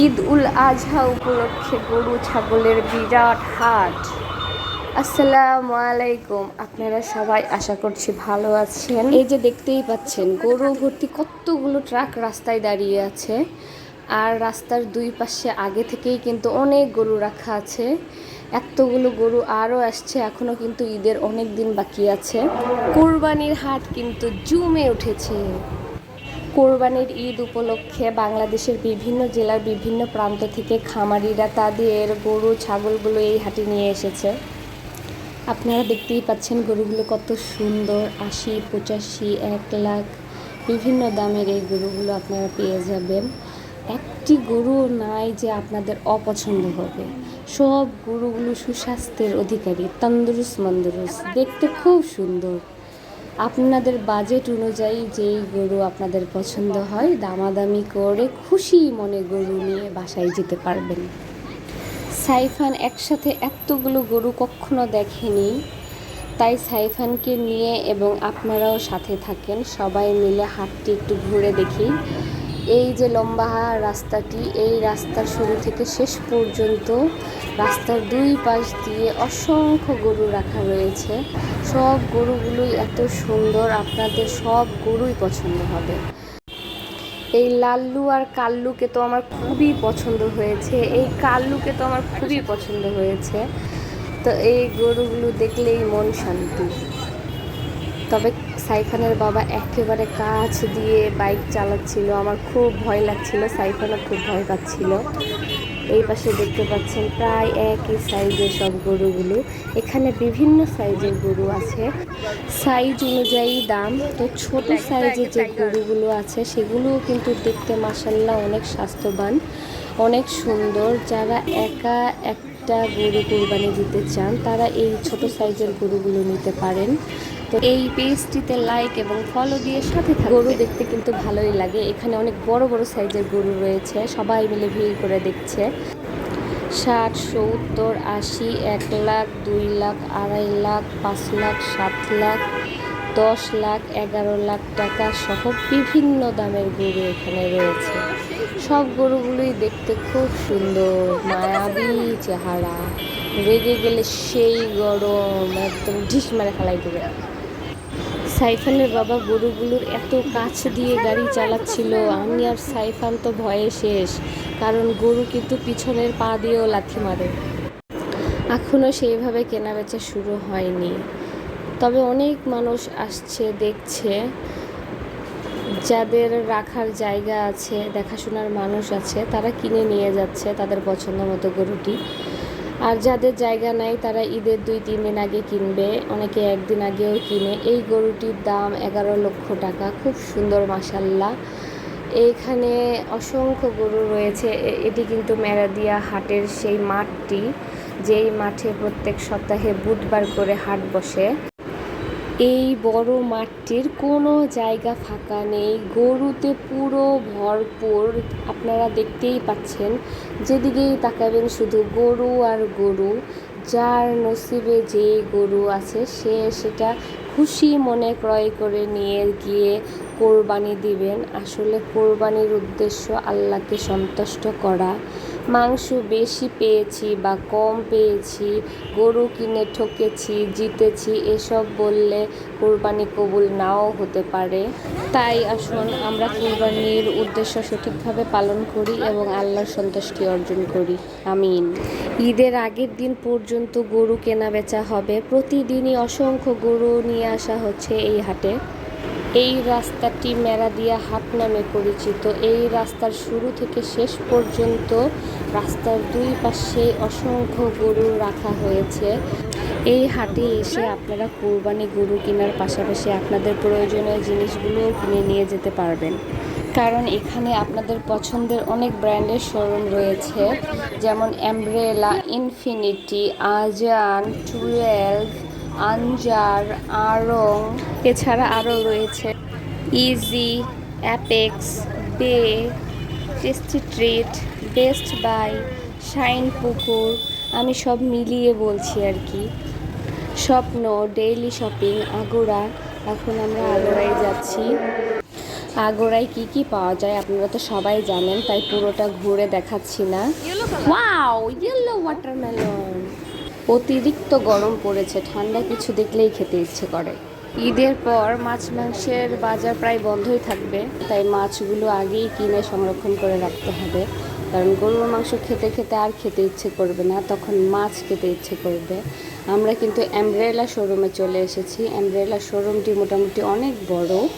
ঈদ উল আজহা উপলক্ষে গরু, ছাগলের বিরাট হাট। আসসালামু আলাইকুম। আপনারা সবাই আশা করছি ভালো আছেন। এই যে দেখতেই পাচ্ছেন, গরু ভর্তি কতগুলো ট্রাক রাস্তায় দাঁড়িয়ে আছে। আর রাস্তার দুই পাশে আগে থেকেই কিন্তু অনেক গরু রাখা আছে। এতগুলো গরু আরও আসছে এখনও কিন্তু ঈদের অনেক দিন বাকি আছে। কোরবানির হাট কিন্তু জুমে উঠেছে। কোরবানির ঈদ উপলক্ষে বাংলাদেশের বিভিন্ন জেলার বিভিন্ন প্রান্ত থেকে খামারিরা তাদের গরু, ছাগলগুলো এই হাটে নিয়ে এসেছে। আপনারা দেখতেই পাচ্ছেন গরুগুলো কত সুন্দর, আশি, পঁচাশি, এক লাখ, বিভিন্ন দামের এই গরুগুলো আপনারা পেয়ে যাবেন। একটি গরু নাই যে আপনাদের অপছন্দ হবে। সব গরুগুলো সুস্বাস্থ্যের অধিকারী তন্দুরুস মন্দুরুস দেখতে খুব সুন্দর। আপনাদের বাজেট অনুযায়ী যেই গরু আপনাদের পছন্দ হয়, দামাদামি করে খুশি মনে গরু নিয়ে বাসায় যেতে পারবেন। সাইফান একসাথে এতগুলো গরু কখনো দেখেনি। তাই সাইফানকে নিয়ে এবং আপনারাও সাথে থাকেন, সবাই মিলে হাটটি একটু ঘুরে দেখি। এই যে লম্বা রাস্তাটি, এই রাস্তার শুরু থেকে শেষ পর্যন্ত রাস্তার দুই পাশ দিয়ে অসংখ্য গরু রাখা রয়েছে। সব গরুগুলোই এত সুন্দর, আপনাদের সব গরুই পছন্দ হবে। এই লাল্লু আর কাল্লুকে তো আমার খুবই পছন্দ হয়েছে। এই কাল্লুকে তো আমার খুবই পছন্দ হয়েছে। তো এই গরুগুলো দেখলেই মন শান্তি। তবে সাইফানের বাবা একেবারে কাছ দিয়ে বাইক চালাচ্ছিল। আমার খুব ভয় লাগছিল সাইফানও খুব ভয় পাচ্ছিল। এই পাশে দেখতে পাচ্ছেন প্রায় একই সাইজের সব গরুগুলো। এখানে বিভিন্ন সাইজের গরু আছে। সাইজ অনুযায়ী দাম। তো ছোট সাইজের যে গরুগুলো আছে সেগুলোও কিন্তু দেখতে মাসাল্লাহ অনেক স্বাস্থ্যবান অনেক সুন্দর। যারা একা একটা গরু কোরবানি দিতে চান তারা এই ছোট সাইজের গরুগুলো নিতে পারেন। তো এই পেজটিতে লাইক এবং ফলো দিয়ে সাথে থাকবে গরু দেখতে কিন্তু ভালোই লাগে। এখানে অনেক বড় বড় সাইজের গরু রয়েছে। সবাই মিলে ভিড় করে দেখছে। ষাট, সত্তর, আশি, এক লাখ, দুই লাখ, আড়াই লাখ, পাঁচ লাখ, সাত লাখ, দশ লাখ, এগারো লাখ টাকা সহ বিভিন্ন দামের গরু এখানে রয়েছে। সব গরুগুলোই দেখতে খুব সুন্দর, মায়াবী চেহারা। রেগে গেলে সেই গরম, একদম ঢিস মারে ফেলাই দেবে। সাইফানের বাবা গরুগুলোর এত কাছ দিয়ে গাড়ি চালাচ্ছিল, আমি আর সাইফান তো ভয়ে শেষ, কারণ গরু কিন্তু পিছনের পা দিয়েও লাথি মারে। এখনও সেইভাবে কেনাবেচা শুরু হয়নি। তবে অনেক মানুষ আসছে, দেখছে, যাদের রাখার জায়গা আছে, দেখাশোনার মানুষ আছে, তারা কিনে নিয়ে যাচ্ছে তাদের পছন্দ মতো গরুটি। আর যাদের জায়গা নাই, তারা ঈদের দুই, তিন দিন আগে কিনবে, অনেকে একদিন আগেও কিনে। এই গরুটির দাম এগারো লক্ষ টাকা, খুব সুন্দর মাসাল্লাহ এইখানে অসংখ্য গরু রয়েছে এটি কিন্তু মেরাদিয়া হাটের সেই মাঠটি, যেই মাঠে প্রত্যেক সপ্তাহে বুধবার করে হাট বসে। এই বড় মাঠটির কোনো জায়গা ফাঁকা নেই। গরুতে পুরো ভরপুর। আপনারা দেখতেই পাচ্ছেন, যেদিকেই তাকাবেন শুধু গরু আর গরু। যার নসিবে যে গরু আছে, সে সেটা খুশি মনে ক্রয় করে নিয়ে গিয়ে কোরবানি দিবেন। আসলে কোরবানির উদ্দেশ্য আল্লাহকে সন্তুষ্ট করা। মাংস বেশি পেয়েছি বা কম পেয়েছি, গরু কিনে ঠকেছি, জিতেছি, এসব বললে কোরবানি কবুল নাও হতে পারে। তাই আসুন আমরা কোরবানির উদ্দেশ্য সঠিকভাবে পালন করি এবং আল্লাহর সন্তুষ্টি অর্জন করি। আমিন। ঈদের আগের দিন পর্যন্ত গরু কেনা বেচা হবে। প্রতিদিনই অসংখ্য গরু নিয়ে আসা হচ্ছে এই হাটে। এই রাস্তাটি মেরাদিয়া হাট নামে পরিচিত। এই রাস্তার শুরু থেকে শেষ পর্যন্ত রাস্তার দুই পাশে অসংখ্য গরু রাখা হয়েছে। এই হাটে এসে আপনারা কোরবানি গরু কেনার পাশাপাশি আপনাদের প্রয়োজনীয় জিনিসগুলোও কিনে নিয়ে যেতে পারবেন। কারণ এখানে আপনাদের পছন্দের অনেক ব্র্যান্ডের শোরুম রয়েছে, যেমন অ্যাম্ব্রেলা ইনফিনিটি আজান টুয়েলভ আনজার আরং এছাড়া আরও রয়েছে। Easy Apex Bay Tasty Treat Best Buy Shine পুকুর আমি সব মিলিয়ে বলছি আর কি। স্বপ্ন ডেইলি শপিং আগোড়া এখন আমরা আগোড়ায় যাচ্ছি। আগোড়ায় কি কি পাওয়া যায় আপনারা তো সবাই জানেন তাই পুরোটা ঘুরে দেখাচ্ছি না। ওয়াও ইয়েলো ওয়াটারমেলন অতিরিক্ত গরম পড়েছে, ঠান্ডা কিছু দেখলেই খেতে ইচ্ছে করে। ঈদের পর মাছ মাংসের বাজার প্রায় বন্ধই থাকবে, তাই মাছগুলো আগেই কিনে সংরক্ষণ করে রাখতে হবে। কারণ গরুর মাংস খেতে খেতে আর খেতে ইচ্ছে করবে না, তখন মাছ খেতে ইচ্ছে করবে। আমরা কিন্তু অ্যামব্রেলা শোরুমে চলে এসেছি। অ্যামব্রেলা শোরুমটি মোটামুটি অনেক বড়।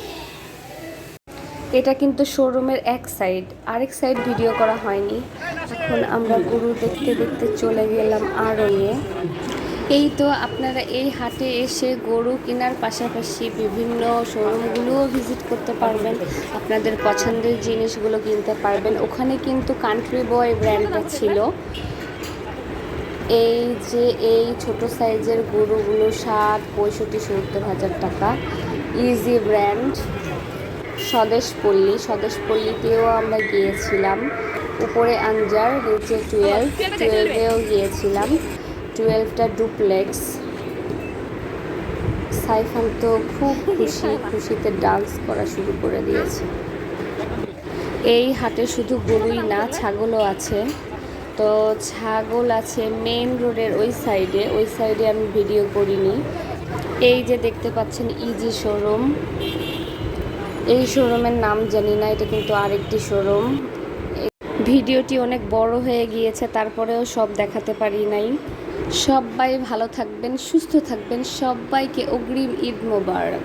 এটা কিন্তু শোরুমের এক সাইড আরেক সাইড ভিডিও করা হয়নি। এখন আমরা গরু দেখতে দেখতে চলে গেলাম আরয়ে এই তো আপনারা এই হাটে এসে গরু কেনার পাশাপাশি বিভিন্ন শোরুমগুলোও ভিজিট করতে পারবেন। আপনাদের পছন্দের জিনিসগুলো কিনতে পারবেন। ওখানে কিন্তু কান্ট্রি বয় ব্র্যান্ডটা ছিল। এই যে এই ছোট সাইজের গরুগুলো ষাট, পঁয়ষট্টি, সত্তর হাজার টাকা। ইজি ব্র্যান্ড স্বদেশপল্লী স্বদেশপল্লীতেও আমরা গিয়েছিলাম। উপরে আঞ্জার, নিচে টুয়েলভ টুয়েলভেও গিয়েছিলাম। টুয়েলভটা ডুপ্লেক্স সাইফান তো খুব খুশি, খুশিতে ডান্স করা শুরু করে দিয়েছে। এই হাটে শুধু গরুই না, ছাগলও আছে। তো ছাগল আছে মেন রোডের ওই সাইডে ওই সাইডে আমি ভিডিও করিনি। এই যে দেখতে পাচ্ছেন ইজি শোরুম এই শোরুমের নাম জানি না, এটা কিন্তু আরেকটি শোরুম ভিডিওটি অনেক বড় হয়ে গিয়েছে, তারপরেও সব দেখাতে পারি নাই। সবাই ভালো থাকবেন, সুস্থ থাকবেন, সবাইকে অগ্রিম ঈদ মোবারক।